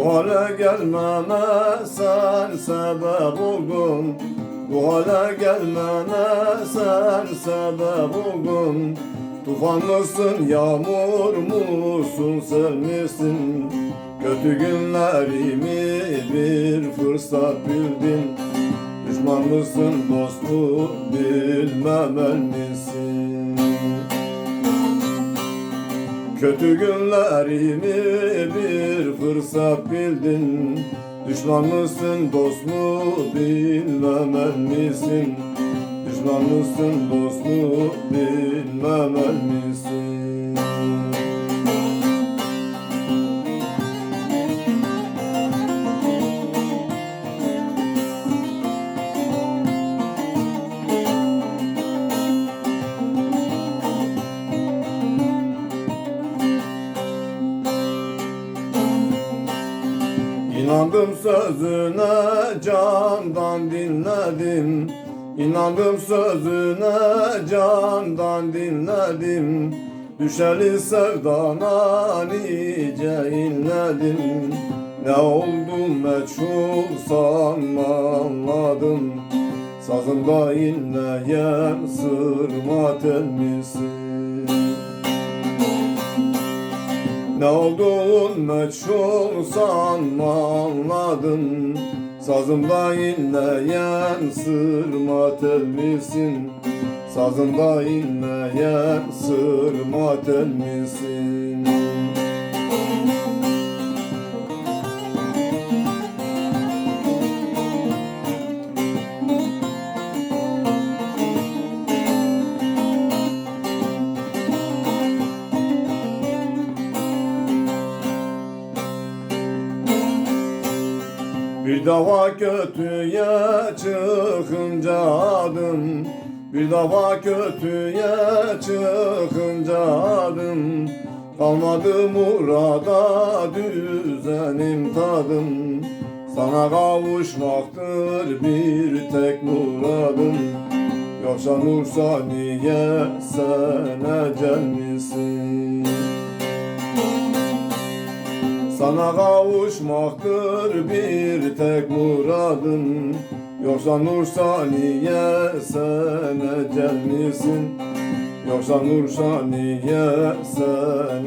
Bu hale gelmeme sen sebep oldun Bu hale gelmeme sen sebep oldun Tufan mısın, yağmur musun, sel misin? Kötü günlerimi bir fırsat bildin Düşman mısın, dost mu bilmemel misin? Kötü günlerimi bir fırsat bildin Düşman mısın, dost mu bilmemel misin? Düşman mısın, dost mu bilmemel misin? İnandım sözüne candan dinledim. İnandım sözüne candan dinledim. Düşeli sevdana nice inledim. Ne oldu meçhul sanma anladım. Sazımda inleyen sırma tel Ne olduğun meçhul sanma anladım Sazımda inleyen sırma tel misin? Sazımda inleyen sırma tel misin? Bir dava kötüye çıkınca adım Bir dava kötüye çıkınca adım Kalmadı murada düzenim tadım. Sana kavuşmaktır bir tek muradım. Yoksa Nursa niye sen ecel misin? Sana kavuşmaktır bir tek muradım Yoksa Nur Saniye sen ecel misin? Yoksa Nur Saniye sen